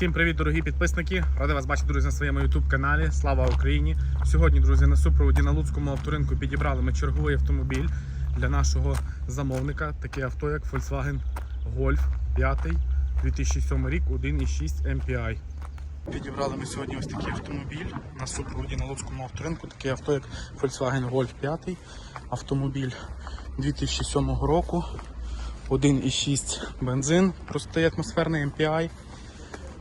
Всім привіт, дорогі підписники! Радий вас бачити, друзі, на своєму YouTube каналі. Слава Україні! Сьогодні, друзі, на супроводі на Луцькому авторинку підібрали ми черговий автомобіль для нашого замовника. Таке авто, як Volkswagen Golf 5 2007 рік 1.6 MPI. Підібрали ми сьогодні ось такий автомобіль на супроводі на Луцькому авторинку. Таке авто, як Volkswagen Golf 5. Автомобіль 2007 року. 1.6 бензин, простий атмосферний MPI.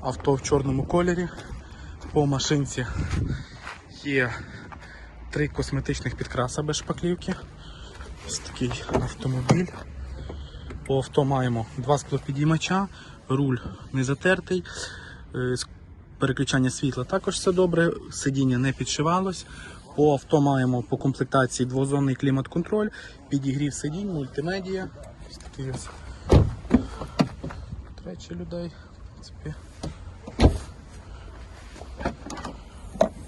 Авто в чорному кольорі. По машинці є три косметичних підкраса без шпаклівки. Ось такий автомобіль. По авто маємо два склопідіймача, руль не затертий, е, переключання світла також все добре, сидіння не підшивалось. По авто маємо по комплектації двозонний клімат-контроль, підігрів сидінь, мультимедія. Речі людей.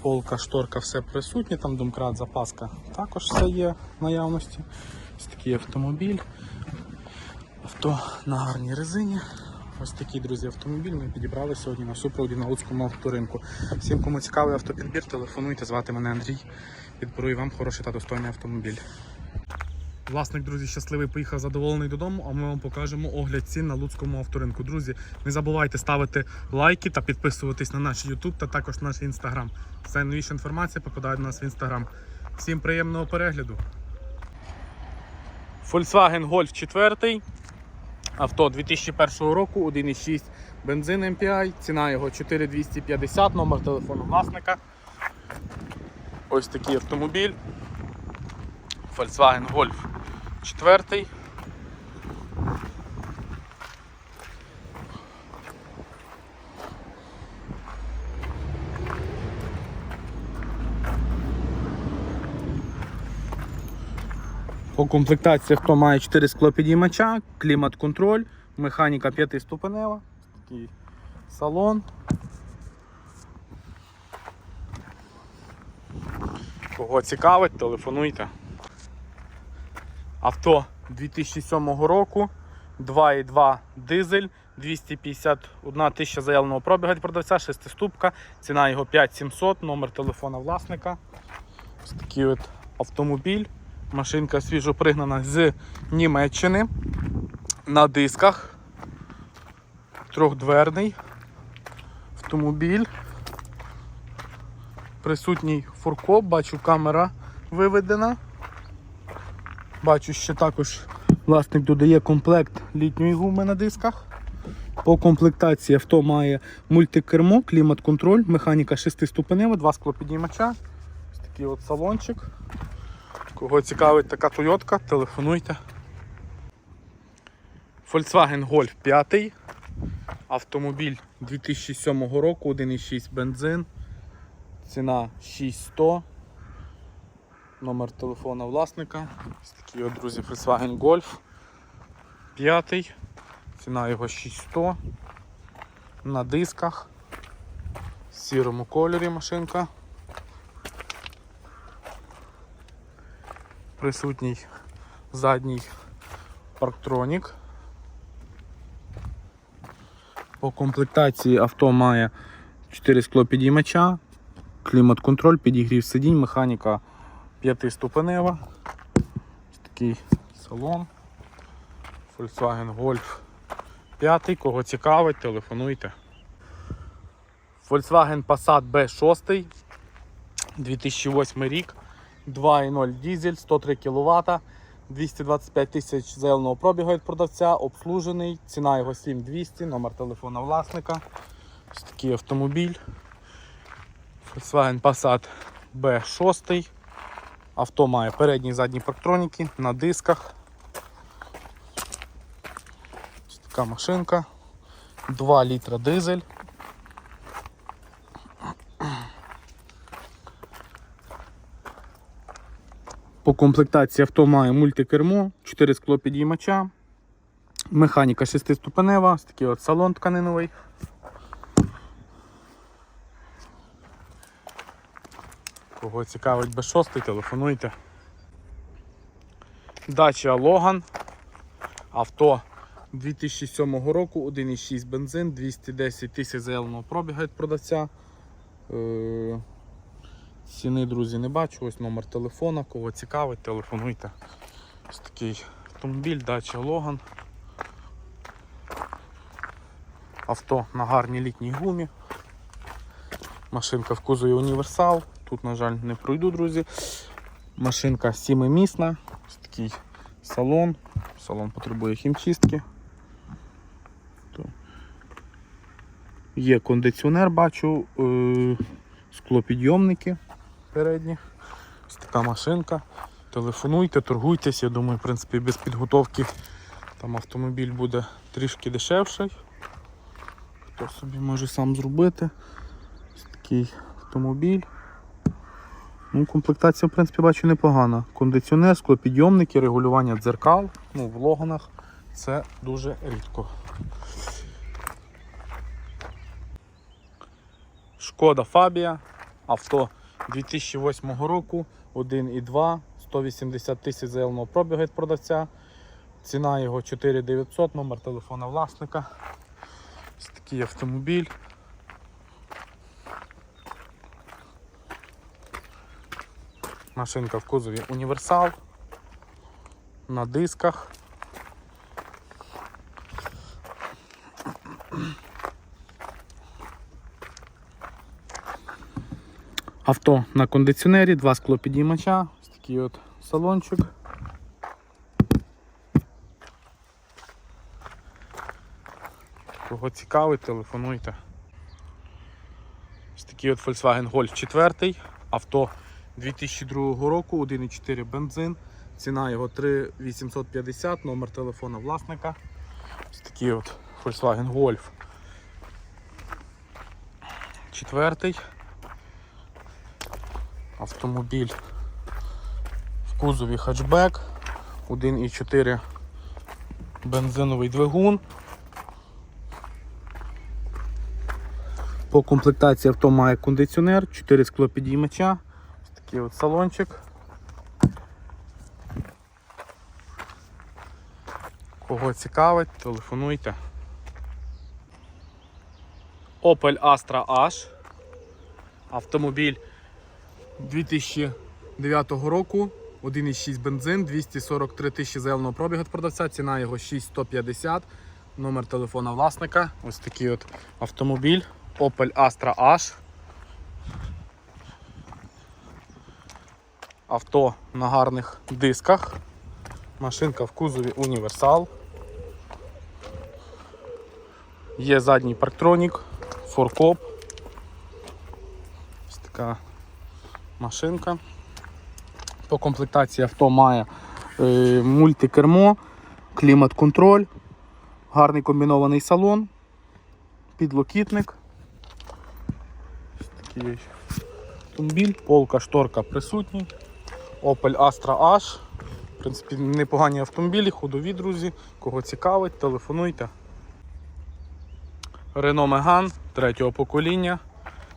Полка, шторка, все присутнє, там домкрат, запаска також все є в наявності. Ось такий автомобіль. Авто на гарній резині. Ось такий, друзі, автомобіль ми підібрали сьогодні на супроводі на Луцькому авторинку. Всім, кому цікавий автопідбір, телефонуйте, звати мене Андрій. Підберу вам хороший та достойний автомобіль. Власник, друзі, щасливий поїхав задоволений додому, а ми вам покажемо огляд цін на Луцькому авторинку. Друзі, не забувайте ставити лайки та підписуватись на наш YouTube та також на наш Instagram. Вся найновіша інформація попадає до нас в Instagram. Всім приємного перегляду. Volkswagen Golf 4. Авто 2001 року, 1,6 бензин MPI, ціна його 4250, номер телефону власника. Ось такий автомобіль. Volkswagen Golf 4. По комплектації авто має 4 склопідіймача, клімат-контроль, механіка 5 ступенева, такий салон. Кого цікавить, телефонуйте. Авто 2007 року, 2,2 дизель, 251 тисяча заявленого пробіга від продавця, 6 ступка, ціна його 5700, номер телефона власника. Ось такий от автомобіль. Машинка свіжо пригнана з Німеччини на дисках. Трьохдверний автомобіль. Присутній фуркоп, бачу, камера виведена. Бачу, що також власник додає комплект літньої гуми на дисках. По комплектації авто має мультикермо, клімат-контроль, механіка 6-ступенева, два склопідіймача. Ось такий от салончик. Кого цікавить така Тойотка, телефонуйте. Volkswagen Golf 5. Автомобіль 2007 року, 1,6 бензин. Ціна 6100. Номер телефона власника. Ось такий от, друзі, Volkswagen Golf 5. Ціна його 6100. На дисках. В сірому кольорі машинка. Присутній задній парктронік. По комплектації авто має 4 склопідіймача, клімат-контроль, підігрів сидінь, механіка 5-ступенева. Такий салон. Volkswagen Golf 5. Кого цікавить, телефонуйте. Volkswagen Passat B6 2008 рік. 2.0 дізель, 103 кВт, 225 тисяч заявленого пробігу від продавця, обслужений, ціна його 7200, номер телефона власника. Ось такий автомобіль. Volkswagen Passat B6. Авто має передні і задні парктроніки на дисках. Ось така машинка. 2 літра дизель. По комплектації авто має мультикермо, 4 скло підіймача, механіка 6-ступенева, такий от салон тканиновий. Кого цікавить без 6 телефонуйте. Дача Логан. Авто 2007 року, 1,6 бензин, 210 тисяч заявленого пробіга від продавця. Е, Ціни, друзі, не бачу. Ось номер телефона. Кого цікавить, телефонуйте. Ось такий автомобіль, дача Логан. Авто на гарній літній гумі. Машинка в кузові універсал. Тут, на жаль, не пройду, друзі. Машинка сімимісна. Ось такий салон. Салон потребує хімчистки. Є кондиціонер, бачу, е- склопідйомники передні. Ось така машинка. Телефонуйте, торгуйтесь. Я думаю, в принципі, без підготовки там автомобіль буде трішки дешевший. Хто собі може сам зробити. Ось такий автомобіль. Ну, комплектація, в принципі, бачу непогана. Кондиціонер, склопідйомники, регулювання дзеркал. Ну, в логанах це дуже рідко. Шкода Фабія. Авто 2008 року, 1,2, 180 тисяч заявленого пробігу від продавця. Ціна його 4900, номер телефона власника. Ось такий автомобіль. Машинка в кузові універсал. На дисках. Авто на кондиціонері, два склопідіймача, ось такий от салончик. Кого цікавить, телефонуйте. Ось такий от Volkswagen Golf 4. Авто 2002 року, 1,4 бензин. Ціна його 3850, номер телефона власника. Ось такий от Volkswagen Golf 4. Автомобіль в кузові хатчбек, 1,4 бензиновий двигун. По комплектації авто має кондиціонер, 4 склопідіймача, ось такий от салончик. Кого цікавить, телефонуйте. Opel Astra H. Автомобіль 2009 року, 1,6 бензин, 243 тисячі заявленого пробігу від продавця, ціна його 6150, номер телефона власника. Ось такий от автомобіль Opel Astra H. Авто на гарних дисках. Машинка в кузові універсал. Є задній парктронік, форкоп. Ось така машинка. По комплектації авто має е, мультикермо, клімат-контроль, гарний комбінований салон, підлокітник. Автомобіль, полка, шторка присутні. Opel Astra H. В принципі, непогані автомобілі, ходові, друзі. Кого цікавить, телефонуйте. Renault Megane третього покоління.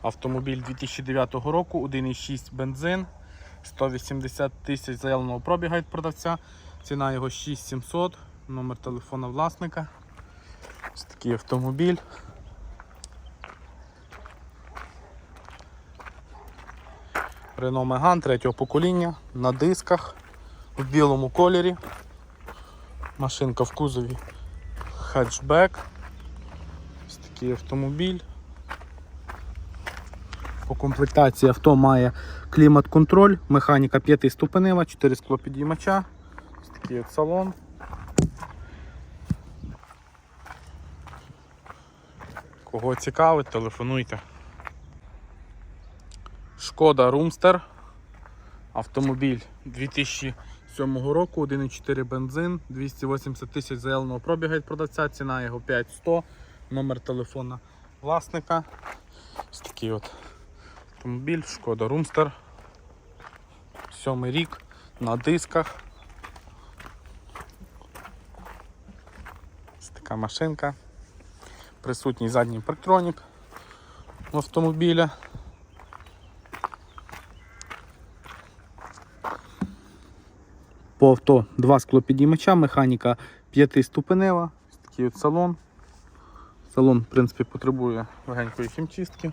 Автомобіль 2009 року, 1,6 бензин, 180 тисяч заявленого пробіга від продавця. Ціна його 6700, номер телефона власника. Ось такий автомобіль. Renault Megane третього покоління на дисках в білому кольорі. Машинка в кузові хетчбек. Ось такий автомобіль. По комплектації авто має клімат-контроль, механіка 5 ступенева, 4 склопідіймача. Ось такий от салон. Кого цікавить, телефонуйте. Шкода Румстер. Автомобіль 2007 року, 1,4 бензин, 280 тисяч заявленого пробіга від продавця, ціна його 5100, номер телефона власника. Ось такий от автомобіль, шкода Румстер. Сьомий рік на дисках. Ось така машинка. Присутній задній парктронік автомобіля. По авто два склопідіймача, механіка п'ятиступенева, такий от салон. Салон, в принципі, потребує легенької хімчистки.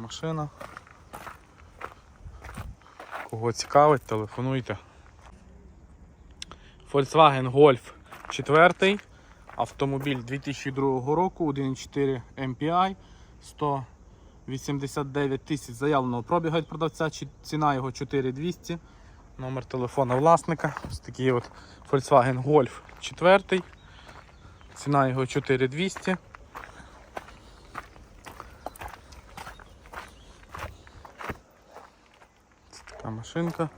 Машина. Кого цікавить, телефонуйте. Volkswagen Golf 4. Автомобіль 2002 року, 1.4 MPI, 189 тисяч заявленого пробігу від продавця, ціна його 4200. Номер телефона власника. Ось такий от Volkswagen Golf 4. Ціна його 4200. Машинка.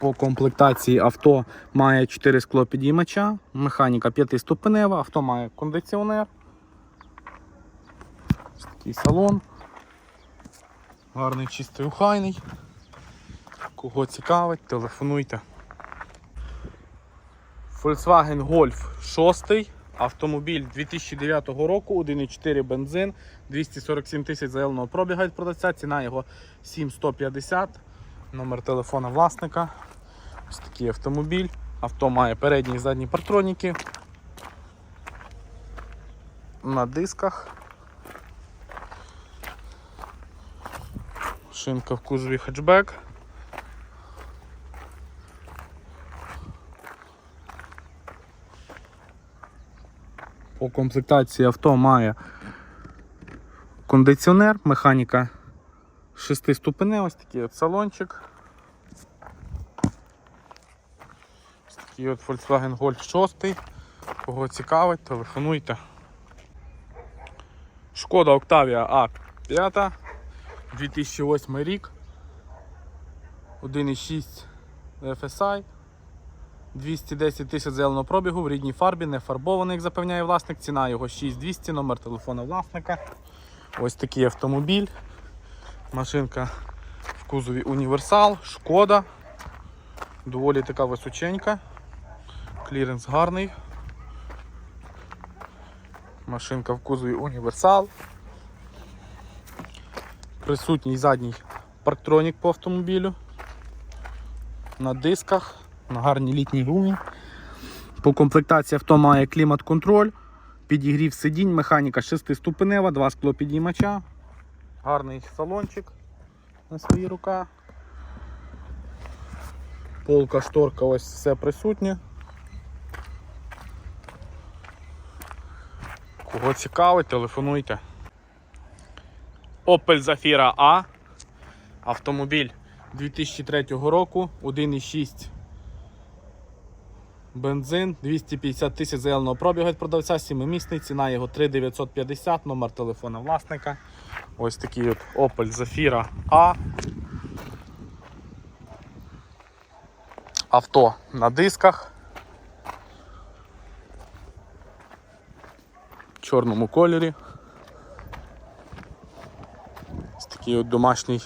По комплектації авто має 4 склопідіймача, механіка 5-ступенева, авто має кондиціонер. Такий салон. Гарний, чистий, ухайний. Кого цікавить, телефонуйте. Volkswagen Golf 6. Автомобіль 2009 року, 1,4 бензин, 247 тисяч заявленого пробіга від продавця, ціна його 7150. Номер телефона власника. Ось такий автомобіль. Авто має передні і задні партроніки. На дисках. Шинка в кузові хетчбек. По комплектації авто має кондиціонер, механіка 6 ступеней, ось такий от салончик. Ось такий от Volkswagen Golf 6. Кого цікавить, телефонуйте. Шкода Octavia A5, 2008 рік. 1,6 FSI. 210 тисяч зеленого пробігу в рідній фарбі, не фарбований, як запевняє власник. Ціна його 6200, номер телефона власника. Ось такий автомобіль. Машинка в кузові універсал, шкода. Доволі така височенька. Кліренс гарний. Машинка в кузові універсал. Присутній задній парктронік по автомобілю. На дисках, на гарній літній гумі. По комплектації авто має клімат-контроль, підігрів сидінь, механіка 6-ступенева, два склопідіймача. Гарний салончик на свої рука. Полка, шторка, ось все присутнє. Кого цікавить, телефонуйте. Opel Zafira A. Автомобіль 2003 року, 1,6 бензин, 250 тисяч заявленого пробігу від продавця, 7-місний, ціна його 3950, номер телефона власника. Ось такий от Opel Zafira A. Авто на дисках. В чорному кольорі. Ось такий от домашній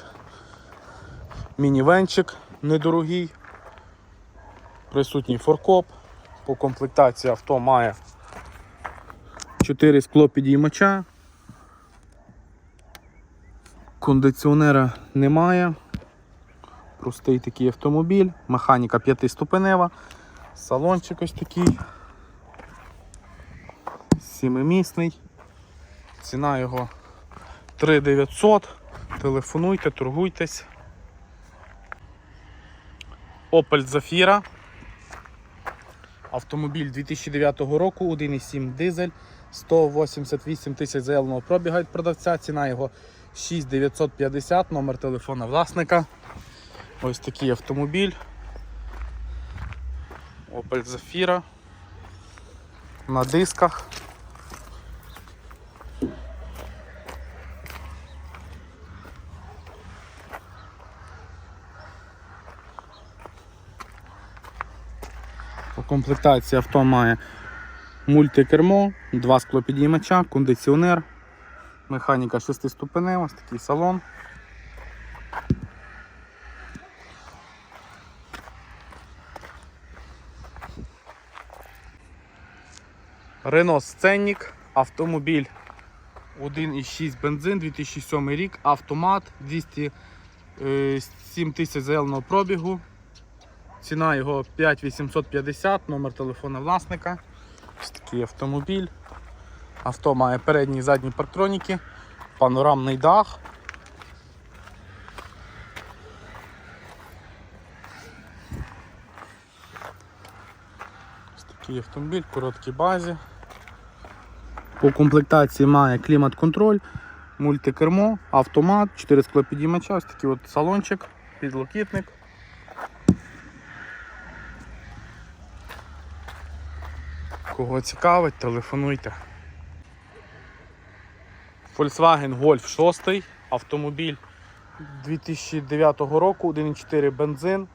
мінівенчик недорогий. Присутній форкоп. По комплектації авто має 4 скло підіймача. Кондиціонера немає. Простий такий автомобіль, механіка 5-ступенева, салончик ось такий. Сімимісний. Ціна його 3900. Телефонуйте, торгуйтесь. Opel Zafira. Автомобіль 2009 року, 1,7 дизель, 188 тисяч заявленого пробіга від продавця, ціна його 6950, номер телефона власника. Ось такий автомобіль. Opel Zafira. На дисках. По комплектації авто має мультикермо, два склопідіймача, кондиціонер, механіка 6-ступенева, ось такий салон. Renault Scenic, автомобіль 1,6 бензин, 2007 рік, автомат, 207 тисяч заявленого пробігу. Ціна його 5850, номер телефона власника. Ось такий автомобіль. Авто має передні і задні парктроніки, панорамний дах. Ось такий автомобіль, короткій базі. По комплектації має клімат-контроль, мультикермо, автомат, 4 склопідіймача, ось такий от салончик, підлокітник. Кого цікавить, телефонуйте. Volkswagen Golf 6, автомобіль 2009 року, 1,4 бензин,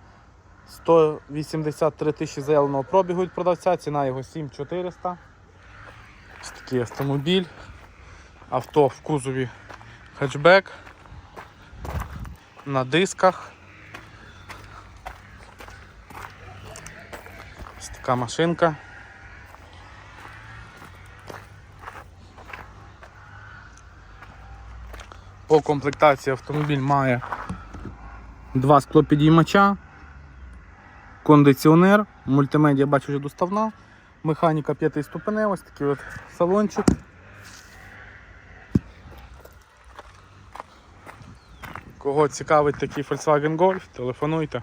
183 тисячі заявленого пробігу від продавця, ціна його 7400. Ось такий автомобіль. Авто в кузові хетчбек на дисках. Ось така машинка. По комплектації автомобіль має два склопідіймача, кондиціонер, мультимедіа бачу вже доставна, механіка п'ятиступенева, ось такий от салончик. Кого цікавить такий Volkswagen Golf, телефонуйте.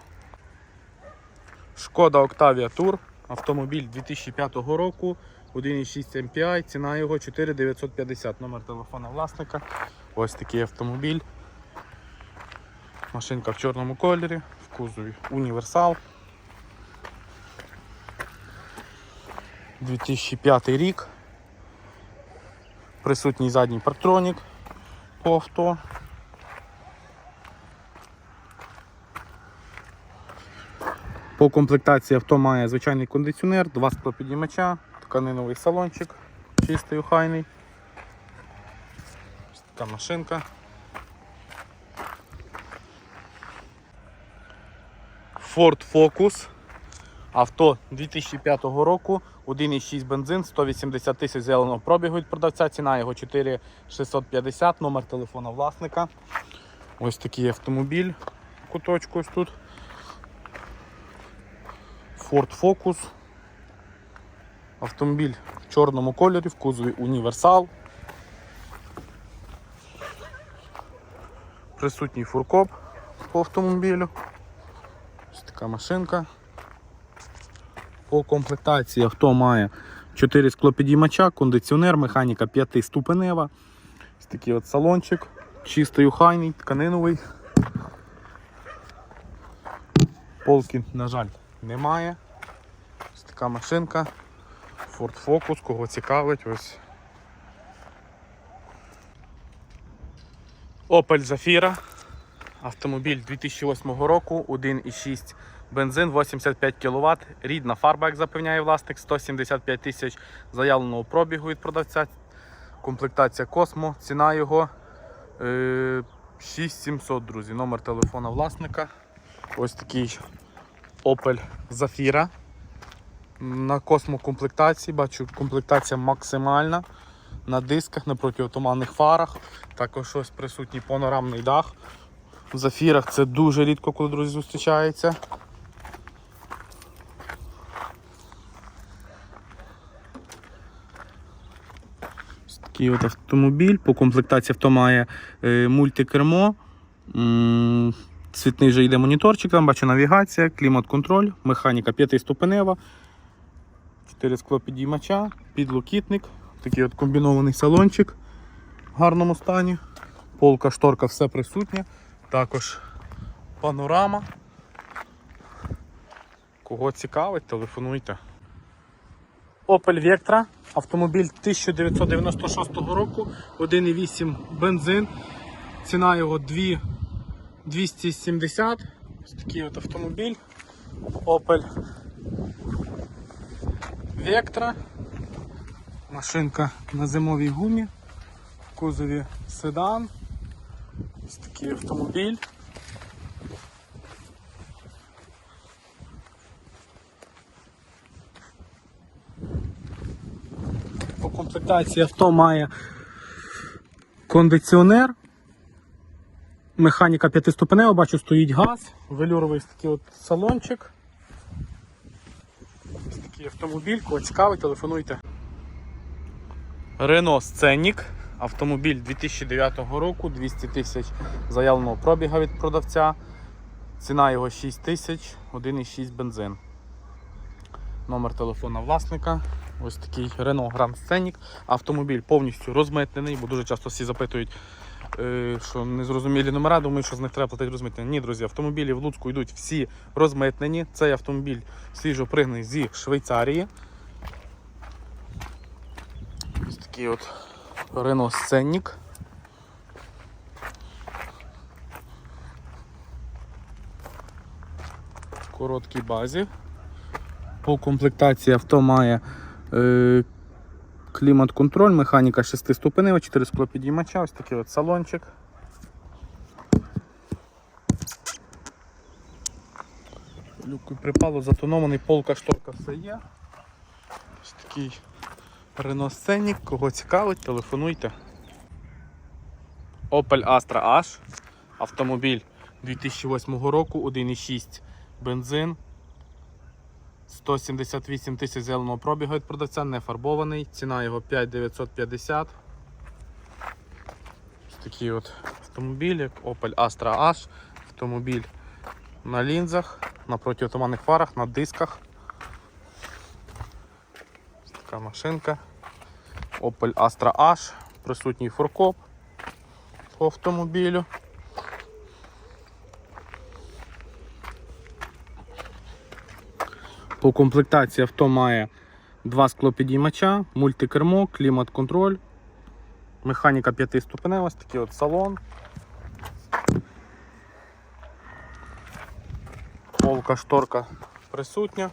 Шкода Octavia Tour, автомобіль 2005 року, 1,6 MPI, ціна його 4950, номер телефона власника. Ось такий автомобіль. Машинка в чорному кольорі, в кузові універсал. 2005 рік. Присутній задній парктронік по авто. По комплектації авто має звичайний кондиціонер, два склопідіймача, тканиновий салончик, чистий охайний. Така машинка. Ford Focus. Авто 2005 року, 1,6 бензин, 180 тисяч зеленого пробігу від продавця, ціна його 4650, номер телефона власника. Ось такий автомобіль, куточку ось тут. Ford Focus. Автомобіль в чорному кольорі, в кузові універсал. Присутній фуркоп по автомобілю. Ось така машинка. По комплектації авто має 4 склопідіймача, кондиціонер, механіка 5 ступенева. Ось такий от салончик, чистий ухайний, тканиновий. Полки, на жаль, немає. Ось така машинка. Ford Focus, кого цікавить, ось. Opel Zafira. Автомобіль 2008 року, 1,6 бензин, 85 кВт, рідна фарба, як запевняє власник, 175 тисяч заявленого пробігу від продавця. Комплектація Космо, ціна його е, 6700, друзі. Номер телефона власника. Ось такий Opel Zafira. На космо комплектації, бачу, комплектація максимальна. На дисках, на протиотуманних фарах. Також ось присутній панорамний дах. В зафірах це дуже рідко, коли друзі зустрічається. Такий от автомобіль. По комплектації авто має е, мультикермо. Цвітний вже йде моніторчик, там бачу навігація, клімат-контроль, механіка п'ятиступенева, 4 скло підіймача, підлокітник, такий от комбінований салончик в гарному стані. Полка, шторка, все присутнє. Також панорама. Кого цікавить, телефонуйте. Opel Vectra, автомобіль 1996 року, 1,8 бензин. Ціна його 2 270. Ось такий от автомобіль. Opel Vectra. Машинка на зимовій гумі. В кузові седан. Ось такий автомобіль. По комплектації авто має кондиціонер. Механіка п'ятиступенева, бачу, стоїть газ, велюровий такий от салончик. Ось такий автомобіль, кого цікавий, телефонуйте. Renault Scenic. Автомобіль 2009 року, 200 тисяч заявленого пробіга від продавця. Ціна його 6 тисяч, 1,6 бензин. Номер телефона власника. Ось такий Renault Grand Scenic. Автомобіль повністю розмитнений, бо дуже часто всі запитують, е, що незрозумілі номера, думають, що з них треба платити розмитнення. Ні, друзі, автомобілі в Луцьку йдуть всі розмитнені. Цей автомобіль свіжо пригнаний зі Швейцарії. Ось такий от Renault Scenic. В короткій базі. По комплектації авто має е, клімат-контроль, механіка 6 ступенева, 4 склопідіймача, ось такий от салончик. Люку припало, затонований, полка, шторка все є. Ось такий Scenic, кого цікавить, телефонуйте. Opel Astra H. Автомобіль 2008 року, 1,6 бензин. 178 тисяч зеленого пробігу від продавця, не фарбований. Ціна його 5950. Ось такий от автомобіль, як Opel Astra H. Автомобіль на лінзах, на протиотуманних фарах, на дисках. Така машинка. Opel Astra H, присутній форкоп по автомобілю. По комплектації авто має два склопідіймача, мультикермо, клімат-контроль, механіка 5 ступенева, ось такий от салон. Полка шторка присутня.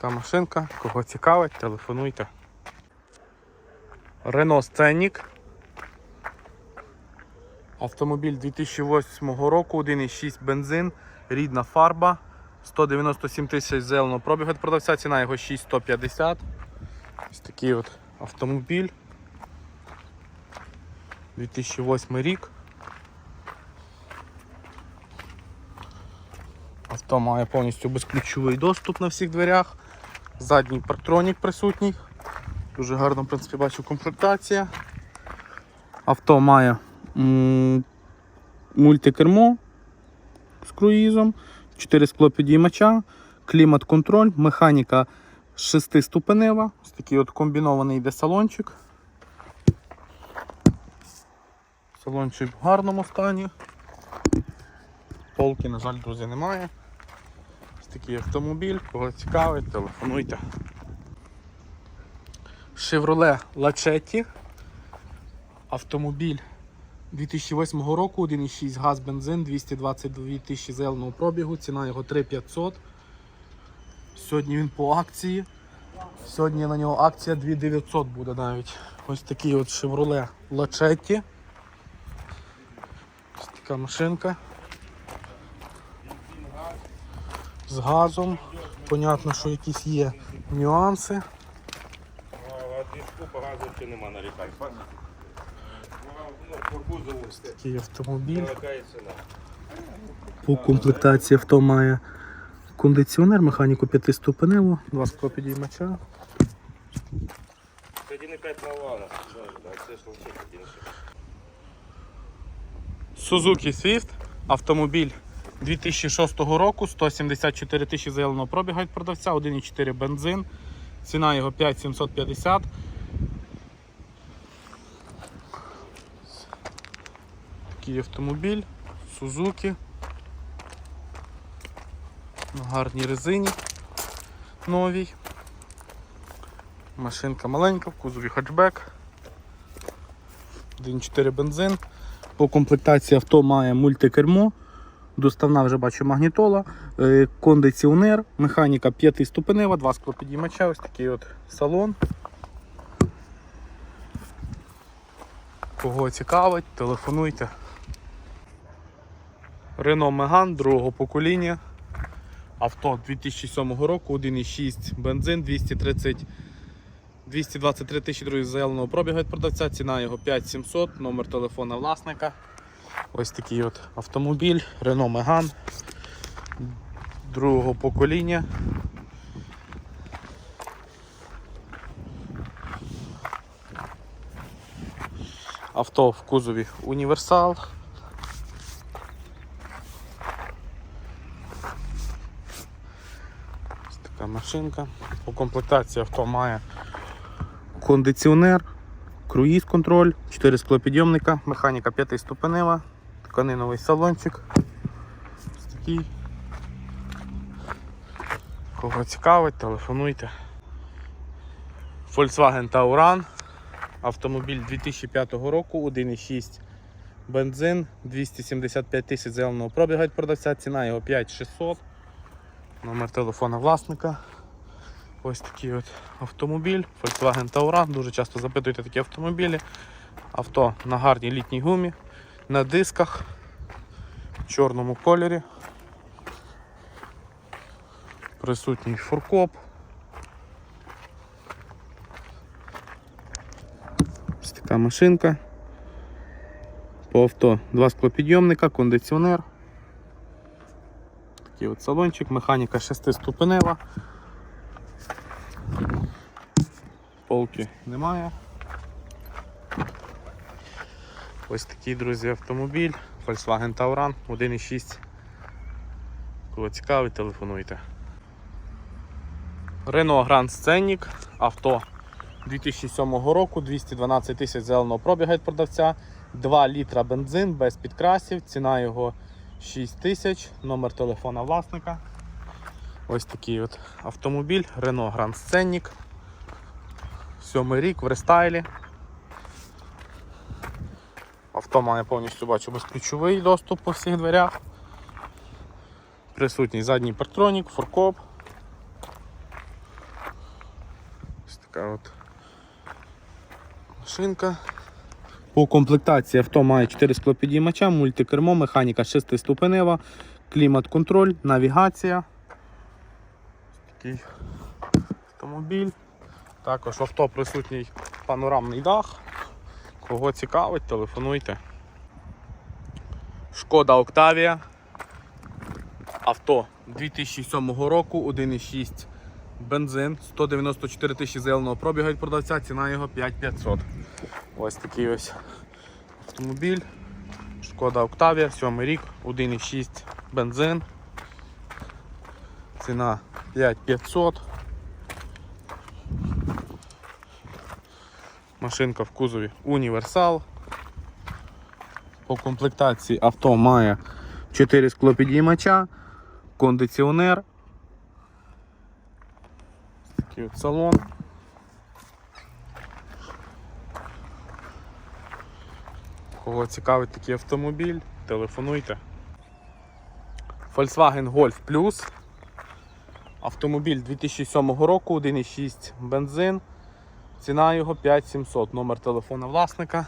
Така машинка. Кого цікавить, телефонуйте. Renault Scenic. Автомобіль 2008 року, 1,6 бензин, рідна фарба. 197 тисяч зеленого пробігу від продавця, ціна його 6150. Ось такий от автомобіль. 2008 рік. Авто має повністю безключовий доступ на всіх дверях. Задній парктронік присутній. Дуже гарно, в принципі, бачу комплектація. Авто має мультикермо з круїзом, 4 склопідіймача, клімат-контроль, механіка 6-ступенева. Ось такий от комбінований йде салончик. Салончик в гарному стані. Полки, на жаль, друзі, немає. Такий автомобіль, кого цікавить, телефонуйте. Chevrolet Lachetti. Автомобіль 2008 року, 1,6 газ бензин, 222 тисячі зеленого пробігу, ціна його 3500. Сьогодні він по акції. Сьогодні на нього акція 2900 буде навіть. Ось такий от Chevrolet Lachetti. Ось така машинка. З газом. Понятно, що якісь є нюанси. Кузову Такий автомобіль. По комплектації авто має кондиціонер, механіку 5 ступеневу, два склопідіймача. Це 1,5 Мавана. Це ж лише Swift, автомобіль 2006 року, 174 тисячі зеленого пробігу від продавця, 1,4 бензин. Ціна його 5750. Такий автомобіль, Suzuki. На гарній резині новій. Машинка маленька, в кузові хатчбек. 1,4 бензин. По комплектації авто має мультикермо. Доставна вже бачу магнітола, е, кондиціонер, механіка 5 ступенева, два склопідіймача, ось такий от салон. Кого цікавить, телефонуйте. Renault Megane другого покоління. Авто 2007 року, 1,6 бензин, 239 223 тисячі друзі заявленого пробігу від продавця, ціна його 5700, номер телефона власника. Ось такий от автомобіль Renault Megane другого покоління. Авто в кузові універсал. Ось така машинка. По комплектації авто має кондиціонер, круїз контроль, 4 склопідйомника, механіка 5 ступенева, тканиновий салончик. Ось такий. Кого цікавить, телефонуйте. Volkswagen Tauran. Автомобіль 2005 року, 1,6 бензин, 275 тисяч зеленого пробіга від продавця, ціна його 5600. Номер телефона власника. Ось такий от автомобіль, Volkswagen Tauran. Дуже часто запитуєте такі автомобілі. Авто на гарній літній гумі, на дисках, в чорному кольорі. Присутній фуркоп. Ось така машинка. По авто два склопідйомника, кондиціонер. Такий от салончик, механіка 6-ступенева. Полки немає. Ось такий, друзі, автомобіль. Volkswagen Tauran 1.6. Кого цікавить, телефонуйте. Renault Grand Scenic, авто 2007 року, 212 тисяч зеленого пробіга від продавця, 2 літра бензин без підкрасів, ціна його 6 тисяч, номер телефона власника. Ось такий от автомобіль Renault Grand Scenic. Сьомий рік в рестайлі. Авто має повністю бачу безключовий доступ по всіх дверях. Присутній задній партронік, форкоп. Ось така от машинка. По комплектації авто має 4 склопідіймача, мультикермо, механіка 6-ступенева, клімат-контроль, навігація. Такий автомобіль. Також авто присутній панорамний дах. Кого цікавить, телефонуйте. Шкода Октавія. Авто 2007 року, 1,6 бензин, 194 тисячі зеленого пробігу від продавця, ціна його 5500. Ось такий ось автомобіль. Шкода Октавія, 7 рік, 1,6 бензин. Ціна 5500. Машинка в кузові універсал. По комплектації авто має 4 склопідіймача, кондиціонер. Такий от салон. Кого цікавить такий автомобіль, телефонуйте. Volkswagen Golf Plus. Автомобіль 2007 року, 1,6 бензин. Ціна його 5700. Номер телефона власника.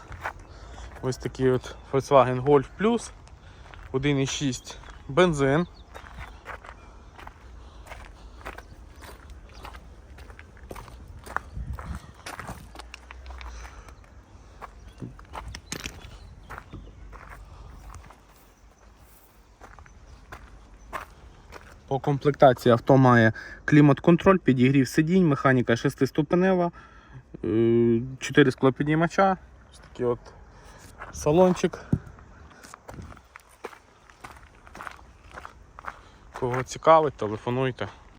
Ось такий от Volkswagen Golf Plus. 1,6 бензин. Комплектації авто має клімат-контроль, підігрів сидінь, механіка 6-ступенева, 4 склопідіймача, ось такий от салончик. Кого цікавить, телефонуйте.